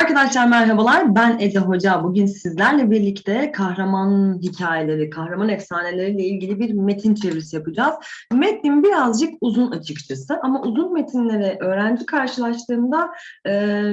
Arkadaşlar merhabalar. Ben Ece Hoca. Bugün sizlerle birlikte kahraman hikayeleri, kahraman efsaneleriyle ilgili bir metin çevirisi yapacağız. Metnin birazcık uzun açıkçası ama uzun metinleri öğrenci karşılaştığında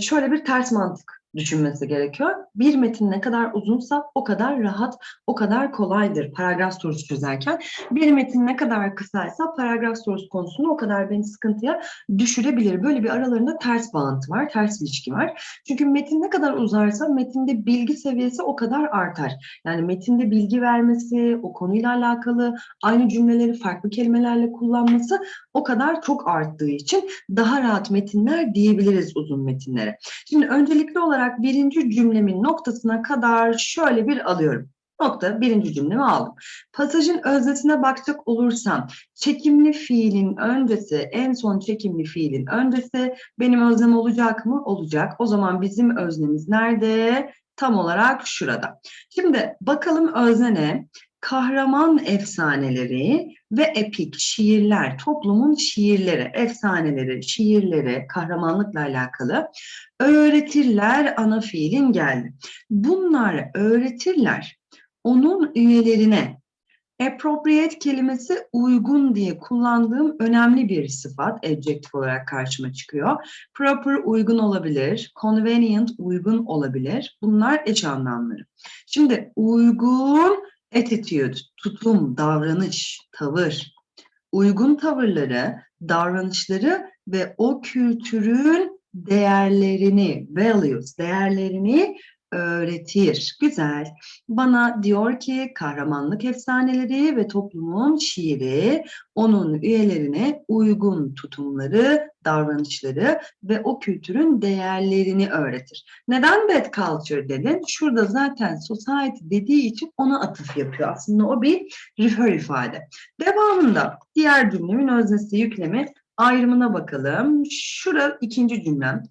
şöyle bir ters mantık düşünmesi gerekiyor. Bir metin ne kadar uzunsa o kadar rahat, o kadar kolaydır paragraf sorusu çözerken. Bir metin ne kadar kısaysa paragraf sorusu konusunda o kadar beni sıkıntıya düşürebilir. Böyle bir aralarında ters bağıntı var, ters ilişki var. Çünkü metin ne kadar uzarsa metinde bilgi seviyesi o kadar artar. Yani metinde bilgi vermesi, o konuyla alakalı aynı cümleleri farklı kelimelerle kullanması o kadar çok arttığı için daha rahat metinler diyebiliriz uzun metinlere. Şimdi öncelikli olarak birinci cümlemin noktasına kadar şöyle bir alıyorum. Nokta birinci cümlemi aldım. Pasajın öznesine bakacak olursam çekimli fiilin öncesi, en son çekimli fiilin öncesi benim öznem olacak mı? Olacak. O zaman bizim öznemiz nerede? Tam olarak şurada. Şimdi bakalım özne ne? Kahraman efsaneleri ve epik şiirler, toplumun şiirleri, efsaneleri, şiirleri, kahramanlıkla alakalı öğretirler ana fiilin geldi. Bunlar öğretirler onun üyelerine appropriate kelimesi uygun diye kullandığım önemli bir sıfat, adjective olarak karşıma çıkıyor. Proper uygun olabilir, convenient uygun olabilir. Bunlar eş anlamları. Şimdi uygun attitude, tutum, davranış, tavır. Uygun tavırları, davranışları ve o kültürün değerlerini, values, değerlerini öğretir. Güzel. Bana diyor ki kahramanlık efsaneleri ve toplumun şiiri onun üyelerine uygun tutumları, davranışları ve o kültürün değerlerini öğretir. Neden bad culture dedin? Şurada zaten society dediği için ona atıf yapıyor. Aslında o bir refer ifade. Devamında diğer cümlemin öznesi yüklemi ayrımına bakalım. Şura ikinci cümlem.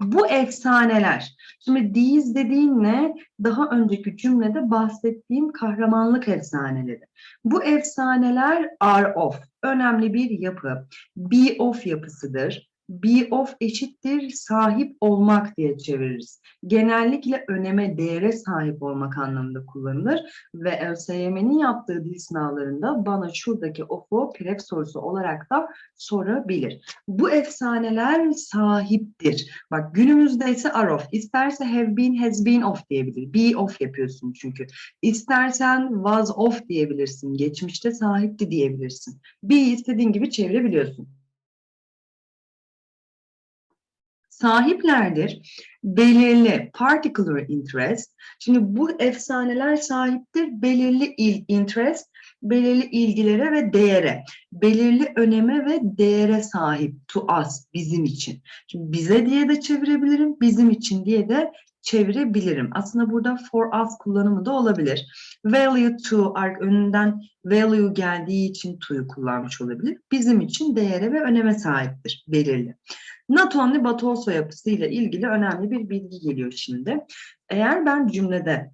Bu efsaneler. Şimdi these dediğim ne? Daha önceki cümlede bahsettiğim kahramanlık efsaneleri. Bu efsaneler are of. Önemli bir yapı. Be of yapısıdır. Be of eşittir sahip olmak diye çeviririz. Genellikle öneme, değere sahip olmak anlamında kullanılır ve ÖSYM'nin yaptığı dil sınavlarında bana şuradaki of'u pref sorusu olarak da sorabilir. Bu efsaneler sahiptir. Bak günümüzde ise are of. İsterse have been, has been of diyebilir. Be of yapıyorsun çünkü. İstersen was of diyebilirsin. Geçmişte sahipti diyebilirsin. Be istediğin gibi çevirebiliyorsun. Sahiplerdir. Belirli particular interest. Şimdi bu efsaneler sahiptir. Belirli il, interest, belirli ilgilere ve değere, belirli öneme ve değere sahip to us, bizim için. Şimdi bize diye de çevirebilirim, bizim için diye de çevirebilirim. Aslında burada for us kullanımı da olabilir. Value to, önünden value geldiği için to'yu kullanmış olabilir. Bizim için değere ve öneme sahiptir, belirli. But also yapısıyla ilgili önemli bir bilgi geliyor şimdi. Eğer ben cümlede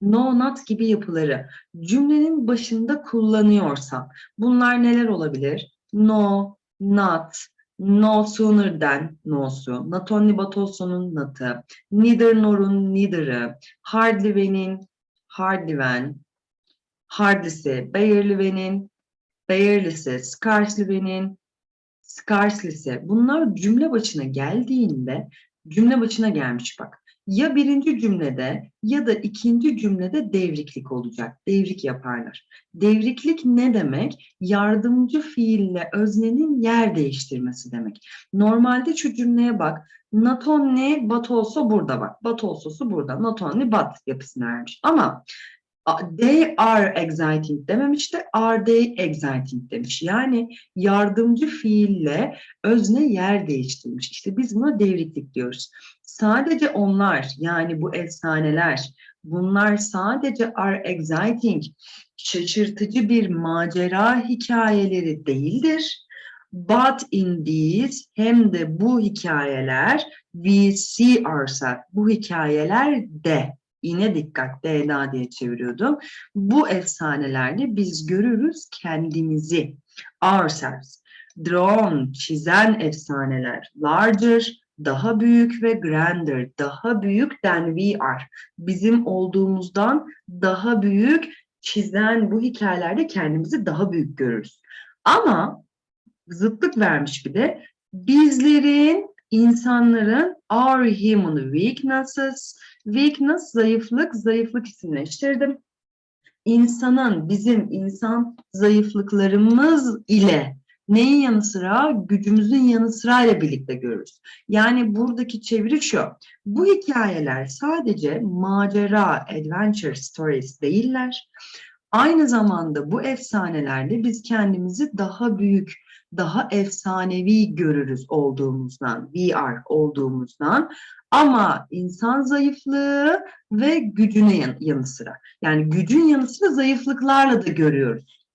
no, not gibi yapıları cümlenin başında kullanıyorsam bunlar neler olabilir? No, not, no sooner than no'su, not only but also'nun not'ı, neither nor'un neither'ı, hardly when'in hardly when, hardly'si, barely when'in barely'si, scarcely when'in scarcely'si. Bunlar cümle başına geldiğinde cümle başına gelmiş bak. Ya birinci cümlede ya da ikinci cümlede devriklik olacak. Devrik yaparlar. Devriklik ne demek? Yardımcı fiille öznenin yer değiştirmesi demek. Normalde şu cümleye bak. Not only but also burada bak. But also'su burada. Not only but yapısını vermiş. Ama they are exciting dememiş de are they exciting demiş. Yani yardımcı fiille özne yer değiştirmiş. İşte biz buna devriklik diyoruz. Sadece onlar yani bu efsaneler bunlar sadece are exciting şaşırtıcı bir macera hikayeleri değildir. But in these hem de bu hikayeler we see ourselves bu hikayeler de yine dikkat DNA diye çeviriyordum. Bu efsanelerde biz görürüz kendimizi. Ourselves. Drawn, çizen efsaneler. Larger, daha büyük ve grander, daha büyük than we are. Bizim olduğumuzdan daha büyük çizen bu hikayelerde kendimizi daha büyük görürüz. Ama zıtlık vermiş bir de bizlerin, insanların our human weaknesses, weakness zayıflık, zayıflık isimleştirdim. İnsanın, bizim insan zayıflıklarımız ile neyin yanı sıra? Gücümüzün yanı sırayla birlikte görürüz. Yani buradaki çeviri şu. Bu hikayeler sadece macera, adventure stories değiller. Aynı zamanda bu efsanelerde biz kendimizi daha büyük, daha efsanevi görürüz olduğumuzdan, we are olduğumuzdan. Ama insan zayıflığı ve gücüne yan- yanı sıra. Yani gücün yanı sıra zayıflıklarla da görüyoruz.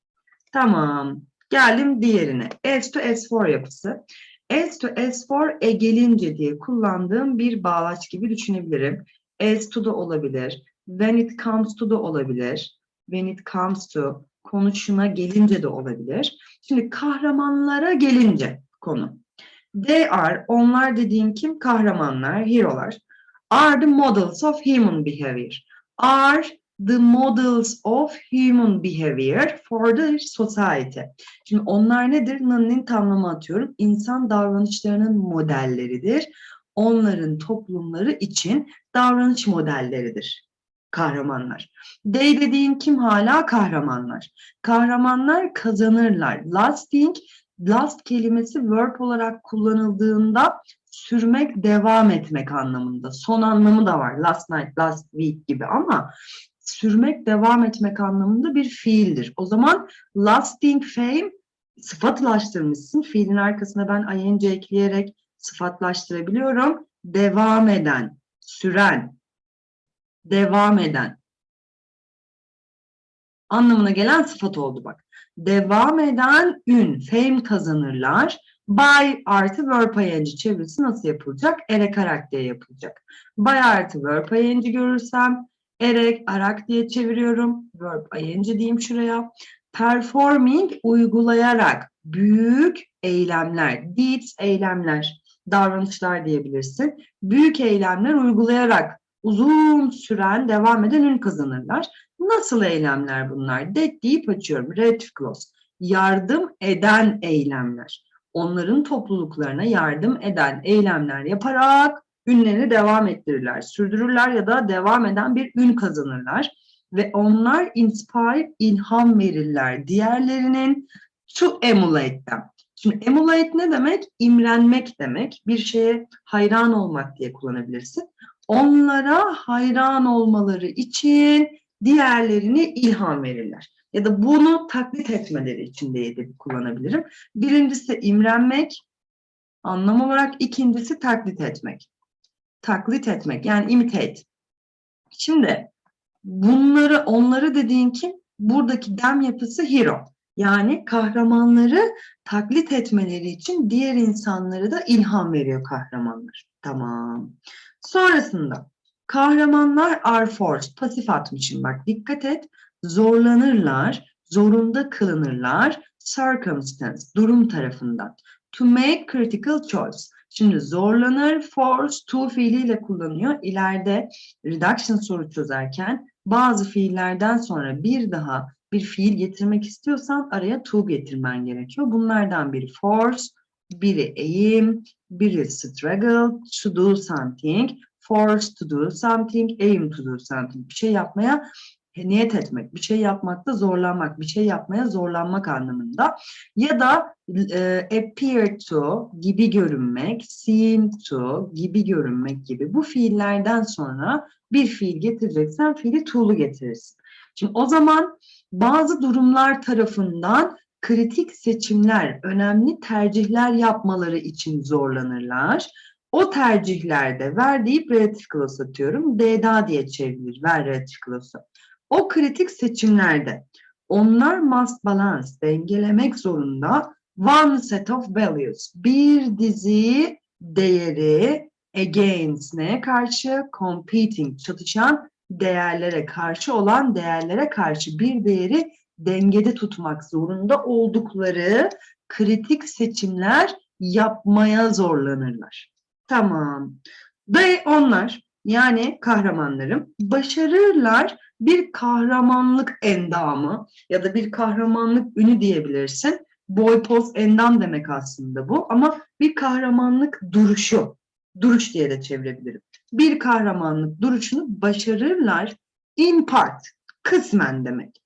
Tamam. Geldim diğerine. S to S4 yapısı. S to S4 e gelince diye kullandığım bir bağlaç gibi düşünebilirim. As to da olabilir. When it comes to da olabilir. When it comes to konuşuna gelince de olabilir. Şimdi kahramanlara gelince konu. They are, onlar dediğim kim? Kahramanlar, hero'lar. Are the models of human behavior. Are the models of human behavior for the society. Şimdi onlar nedir? Nani'nin tamlama atıyorum. İnsan davranışlarının modelleridir. Onların toplumları için davranış modelleridir. Kahramanlar. They dediğim kim hala? Kahramanlar. Kahramanlar kazanırlar. Lasting, last kelimesi verb olarak kullanıldığında sürmek, devam etmek anlamında. Son anlamı da var. Last night, last week gibi ama sürmek, devam etmek anlamında bir fiildir. O zaman lasting fame sıfatlaştırmışsın. Fiilin arkasına ben ing ekleyerek sıfatlaştırabiliyorum. Devam eden, süren, devam eden anlamına gelen sıfat oldu bak. Devam eden ün, fame kazanırlar. By artı verb ing çevirisi nasıl yapılacak? Ere karakter yapılacak. By artı verb ing görürsem erek, arak diye çeviriyorum. Verb ing diyeyim şuraya. Performing uygulayarak büyük eylemler, deeds eylemler, davranışlar diyebilirsin. Büyük eylemler uygulayarak uzun süren, devam eden ün kazanırlar. Nasıl eylemler bunlar? That deyip açıyorum. Red clause. Yardım eden eylemler. Onların topluluklarına yardım eden eylemler yaparak ünlerini devam ettirirler, sürdürürler ya da devam eden bir ün kazanırlar. Ve onlar inspire, ilham verirler diğerlerinin to emulate them. Şimdi emulate ne demek? İmrenmek demek. Bir şeye hayran olmak diye kullanabilirsin. Onlara hayran olmaları için diğerlerini ilham verirler. Ya da bunu taklit etmeleri için de kullanabilirim. Birincisi imrenmek, anlam olarak ikincisi taklit etmek. Taklit etmek yani imitate. Şimdi bunları onları dediğin kim? Buradaki dem yapısı hero. Yani kahramanları taklit etmeleri için diğer insanları da ilham veriyor kahramanlar. Tamam. Sonrasında kahramanlar are forced. Pasif atmışım bak dikkat et. Zorlanırlar, zorunda kılınırlar. Circumstance, durum tarafından. To make critical choice. Şimdi zorlanır, force, to fiiliyle kullanıyor. İleride reduction soru çözerken bazı fiillerden sonra bir daha bir fiil getirmek istiyorsan araya to getirmen gerekiyor. Bunlardan biri force, biri aim, biri struggle, to do something, force to do something, aim to do something. Bir şey yapmaya niyet etmek, bir şey yapmakta zorlanmak, bir şey yapmaya zorlanmak anlamında. Ya da e, appear to gibi görünmek, seem to gibi görünmek gibi bu fiillerden sonra bir fiil getireceksen fiili to'lu getirirsin. Şimdi o zaman bazı durumlar tarafından kritik seçimler, önemli tercihler yapmaları için zorlanırlar. O tercihlerde ver deyip relatif clause atıyorum. D'da diye çevrilir. Ver relatif clause'u. O kritik seçimlerde onlar must balance, dengelemek zorunda one set of values, bir dizi değeri against neye karşı? Competing, çatışan değerlere karşı olan değerlere karşı bir değeri dengede tutmak zorunda oldukları kritik seçimler yapmaya zorlanırlar. Tamam. They onlar yani kahramanlarım başarırlar bir kahramanlık endamı ya da bir kahramanlık ünü diyebilirsin. Boy poz endam demek aslında bu ama bir kahramanlık duruşu, duruş diye de çevirebilirim. Bir kahramanlık duruşunu başarırlar in part, kısmen demek.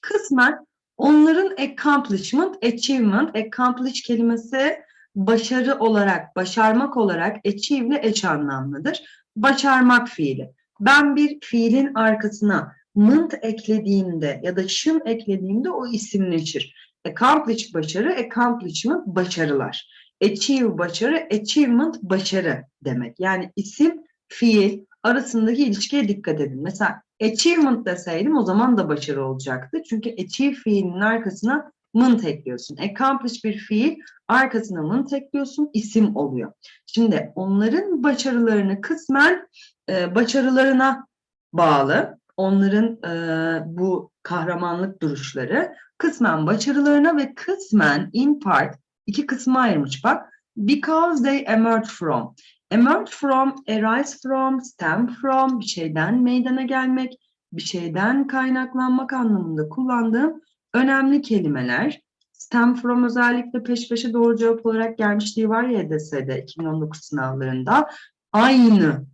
Kısmen onların accomplishment, achievement, accomplish kelimesi başarı olarak, başarmak olarak achieve ile eş anlamlıdır. Başarmak fiili. Ben bir fiilin arkasına ment eklediğimde ya da şın eklediğimde o isimleşir. Accomplish başarı, accomplishment başarılar. Achieve başarı, achievement başarı demek. Yani isim, fiil arasındaki ilişkiye dikkat edin. Mesela achievement deseydim o zaman da başarı olacaktı. Çünkü achieve fiilinin arkasına ment ekliyorsun. Accomplish bir fiil arkasına ment ekliyorsun isim oluyor. Şimdi onların başarılarını kısmen e, başarılarına bağlı. Onların e, bu kahramanlık duruşları kısmen başarılarına ve kısmen in part iki kısma ayırmış bak. Because they emerge from. Emerge from, arise from, stem from bir şeyden meydana gelmek, bir şeyden kaynaklanmak anlamında kullandığım önemli kelimeler. Stem from özellikle peş peşe doğru cevap olarak gelmişliği var ya EDS'de 2019 sınavlarında. Aynı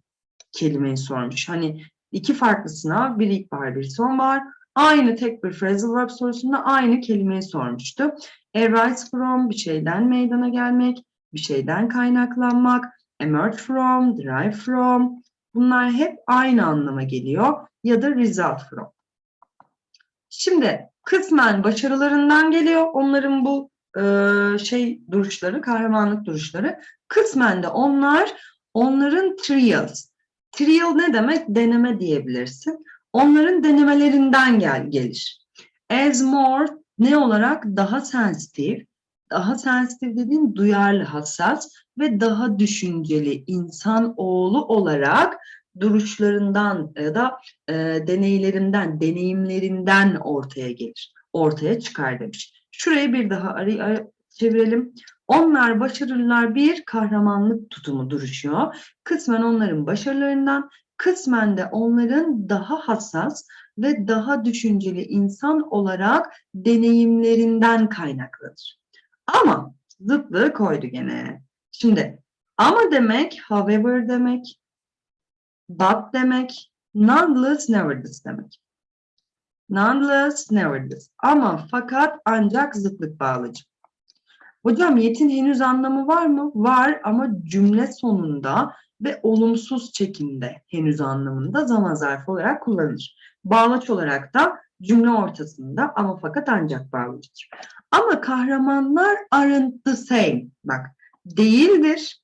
kelimeyi sormuş. Hani iki farklı sınav, bir ilkbahar, bir sonbahar. Aynı tek bir phrasal verb sorusunda aynı kelimeyi sormuştu. Arise from bir şeyden meydana gelmek, bir şeyden kaynaklanmak, emerge from, derive from. Bunlar hep aynı anlama geliyor ya da result from. Şimdi kısmen başarılarından geliyor onların bu e, şey duruşları, kahramanlık duruşları. Kısmen de onlar onların trials. Trial ne demek? Deneme diyebilirsin. Onların denemelerinden gel gelir. As more ne olarak daha sensitif, daha sensitif dediğin duyarlı, hassas ve daha düşünceli insan oğlu olarak duruşlarından ya da e, deneylerinden, deneyimlerinden ortaya gelir, ortaya çıkar demiş. Şurayı bir daha arayı ar çevirelim. Onlar başarılılar bir kahramanlık tutumu duruşuyor. Kısmen onların başarılarından, kısmen de onların daha hassas ve daha düşünceli insan olarak deneyimlerinden kaynaklanır. Ama zıtlığı koydu gene. Şimdi ama demek, however demek, but demek, nonetheless, nevertheless demek. Nonetheless, nevertheless. Ama fakat ancak zıtlık bağlıcı. Hocam yetin henüz anlamı var mı? Var ama cümle sonunda ve olumsuz çekimde henüz anlamında zaman zarfı olarak kullanılır. Bağlaç olarak da cümle ortasında ama fakat ancak bağlıcıdır. Ama kahramanlar aren't the same. Bak değildir.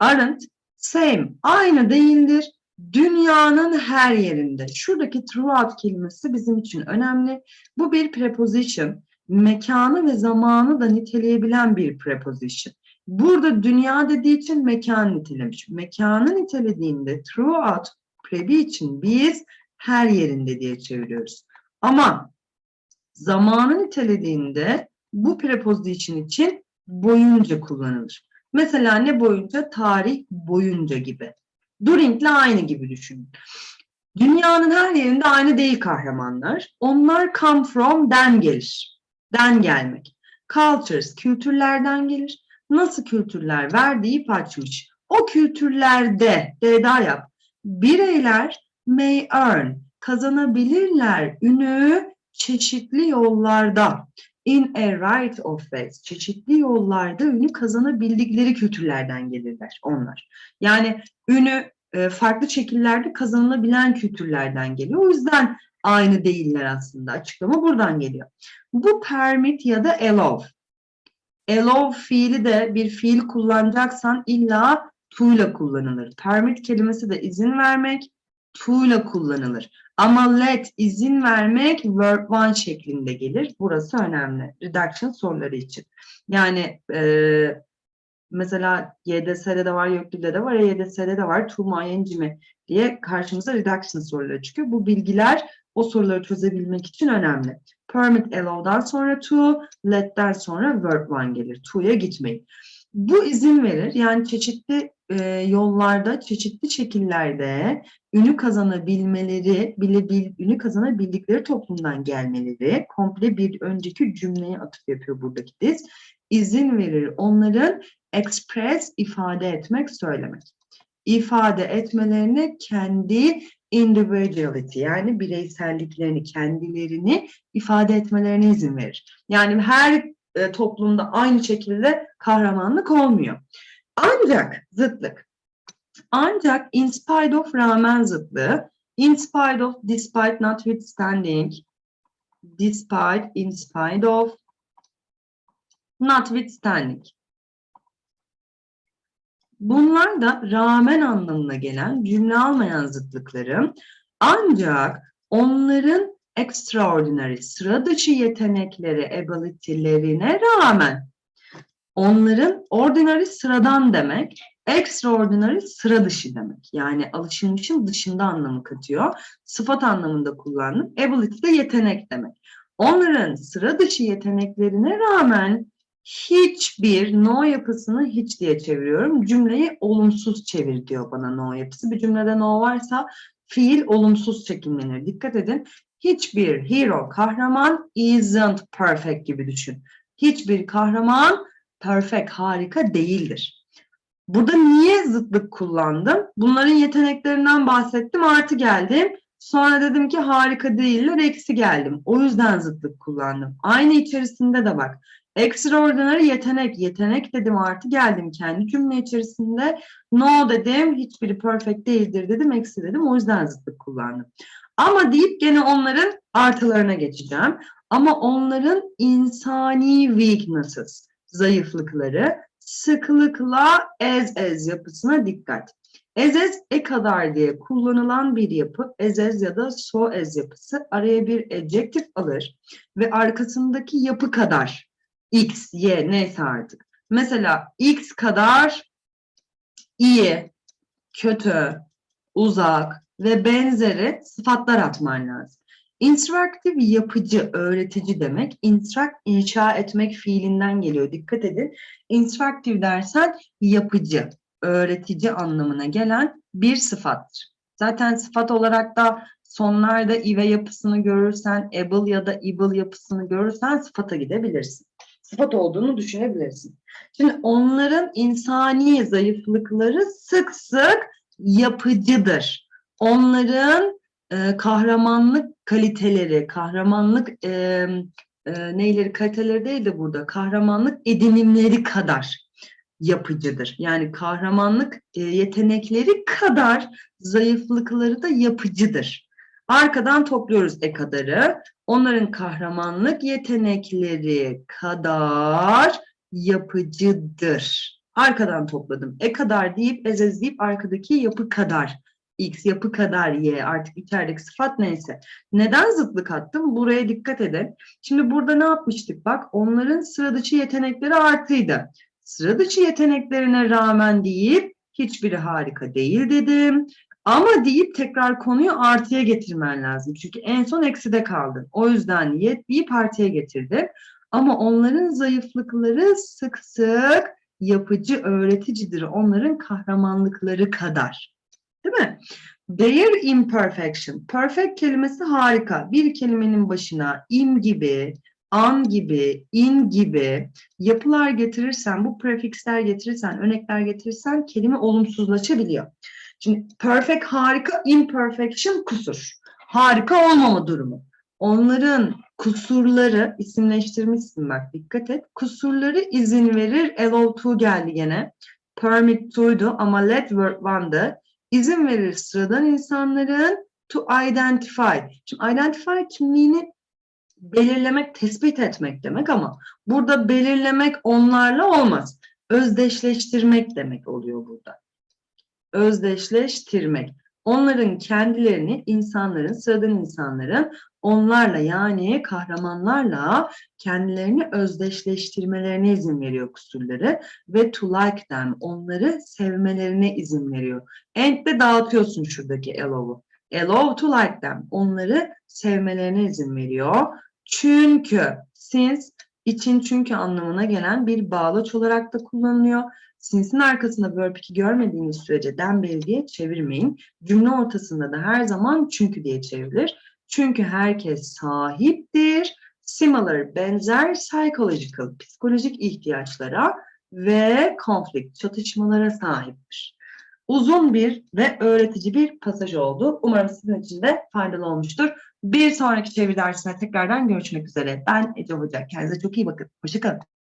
Aren't same. Aynı değildir. Dünyanın her yerinde. Şuradaki throughout kelimesi bizim için önemli. Bu bir preposition. Mekanı ve zamanı da niteleyebilen bir preposition. Burada dünya dediği için mekan nitelemiş. Mekanı nitelediğinde throughout prebi için biz her yerinde diye çeviriyoruz. Ama zamanı nitelediğinde bu preposition için boyunca kullanılır. Mesela ne boyunca? Tarih boyunca gibi. During'le aynı gibi düşünün. Dünyanın her yerinde aynı değil kahramanlar. Onlar come from den gelir. Den gelmek. Cultures, kültürlerden gelir. Nasıl kültürler? Verdiği açmış. O kültürlerde, D'da yap. Bireyler may earn, kazanabilirler ünü çeşitli yollarda. In a right of ways. Çeşitli yollarda ünü kazanabildikleri kültürlerden gelirler onlar. Yani ünü e, farklı şekillerde kazanılabilen kültürlerden geliyor. O yüzden aynı değiller aslında. Açıklama buradan geliyor. Bu permit ya da allow. Allow fiili de bir fiil kullanacaksan illa to ile kullanılır. Permit kelimesi de izin vermek to ile kullanılır. Ama let izin vermek verb one şeklinde gelir. Burası önemli. Reduction soruları için. Yani e, mesela YDS'de de var, YÖKDİL'de de var, YDS'de de var, to mu, ing mi diye karşımıza reduction soruları çıkıyor. Bu bilgiler o soruları çözebilmek için önemli. Permit allow'dan sonra to, let'ten sonra verb one gelir. To'ya gitmeyin. Bu izin verir. Yani çeşitli e, yollarda, çeşitli şekillerde ünü kazanabilmeleri, bile bil, ünü kazanabildikleri toplumdan gelmeleri, komple bir önceki cümleye atıf yapıyor buradaki diz. İzin verir onların express ifade etmek, söylemek. İfade etmelerine kendi individuality yani bireyselliklerini, kendilerini ifade etmelerine izin verir. Yani her e, toplumda aynı şekilde kahramanlık olmuyor. Ancak zıtlık. Ancak in spite of rağmen zıtlığı, in spite of, despite, notwithstanding, despite, in spite of, notwithstanding. Bunlar da rağmen anlamına gelen cümle almayan zıtlıkları ancak onların extraordinary, sıra dışı yetenekleri, ability'lerine rağmen onların ordinary sıradan demek, extraordinary sıra dışı demek. Yani alışılmışın dışında anlamı katıyor. Sıfat anlamında kullandım. Ability de yetenek demek. Onların sıra dışı yeteneklerine rağmen hiçbir no yapısını hiç diye çeviriyorum. Cümleyi olumsuz çevir diyor bana no yapısı. Bir cümlede no varsa fiil olumsuz çekimlenir. Dikkat edin. Hiçbir hero, kahraman isn't perfect gibi düşün. Hiçbir kahraman perfect, harika değildir. Burada niye zıtlık kullandım? Bunların yeteneklerinden bahsettim, artı geldim. Sonra dedim ki harika değiller, eksi geldim. O yüzden zıtlık kullandım. Aynı içerisinde de bak. Extraordinary yetenek, yetenek dedim artı geldim kendi cümle içerisinde. No dedim, hiçbiri perfect değildir dedim, eksi dedim. O yüzden zıtlık kullandım. Ama deyip gene onların artılarına geçeceğim. Ama onların insani weaknesses, zayıflıkları sıklıkla as as yapısına dikkat. As e kadar diye kullanılan bir yapı, as ya da so as yapısı araya bir adjektif alır ve arkasındaki yapı kadar x, y neyse artık. Mesela x kadar iyi, kötü, uzak ve benzeri sıfatlar atman lazım. Interactive yapıcı, öğretici demek. Instruct, inşa etmek fiilinden geliyor. Dikkat edin. Interactive dersen yapıcı, öğretici anlamına gelen bir sıfattır. Zaten sıfat olarak da sonlarda ive yapısını görürsen, able ya da able yapısını görürsen sıfata gidebilirsin. Sıfat olduğunu düşünebilirsin. Şimdi onların insani zayıflıkları sık sık yapıcıdır. Onların e, kahramanlık kaliteleri, kahramanlık e, e, neyleri kaliteleri değil de burada kahramanlık edinimleri kadar yapıcıdır. Yani kahramanlık e, yetenekleri kadar zayıflıkları da yapıcıdır. Arkadan topluyoruz e kadarı. Onların kahramanlık yetenekleri kadar yapıcıdır. Arkadan topladım. E kadar deyip ezez deyip arkadaki yapı kadar X yapı kadar Y artık içerideki sıfat neyse. Neden zıtlık attım? Buraya dikkat edin. Şimdi burada ne yapmıştık? Bak onların sıra dışı yetenekleri artıydı. Sıra dışı yeteneklerine rağmen deyip hiçbiri harika değil dedim. Ama deyip tekrar konuyu artıya getirmen lazım. Çünkü en son ekside kaldın. O yüzden yet deyip artıya getirdim. Ama onların zayıflıkları sık sık yapıcı, öğreticidir. Onların kahramanlıkları kadar. Değil mi? Their imperfection. Perfect kelimesi harika. Bir kelimenin başına im gibi, an gibi, in gibi yapılar getirirsen, bu prefiksler getirirsen, örnekler getirirsen kelime olumsuzlaşabiliyor. Şimdi perfect harika, imperfection kusur. Harika olmama durumu. Onların kusurları isimleştirmişsin bak dikkat et. Kusurları izin verir. Allow to geldi gene. Permit to'ydu ama let work one'dı izin verir sıradan insanların to identify. Şimdi identify kimliğini belirlemek, tespit etmek demek ama burada belirlemek onlarla olmaz. Özdeşleştirmek demek oluyor burada. Özdeşleştirmek. Onların kendilerini insanların, sıradan insanların onlarla yani kahramanlarla kendilerini özdeşleştirmelerine izin veriyor kusurları ve to like them onları sevmelerine izin veriyor. And de dağıtıyorsun şuradaki allow'u. Allow to like them onları sevmelerine izin veriyor. Çünkü since için çünkü anlamına gelen bir bağlaç olarak da kullanılıyor. Sinsin arkasında verb 2 görmediğiniz sürece den diye çevirmeyin. Cümle ortasında da her zaman çünkü diye çevrilir. Çünkü herkes sahiptir. Similar, benzer, psychological, psikolojik ihtiyaçlara ve konflikt, çatışmalara sahiptir. Uzun bir ve öğretici bir pasaj oldu. Umarım sizin için de faydalı olmuştur. Bir sonraki çeviri dersine tekrardan görüşmek üzere. Ben Ece Hoca. Kendinize çok iyi bakın. Hoşçakalın.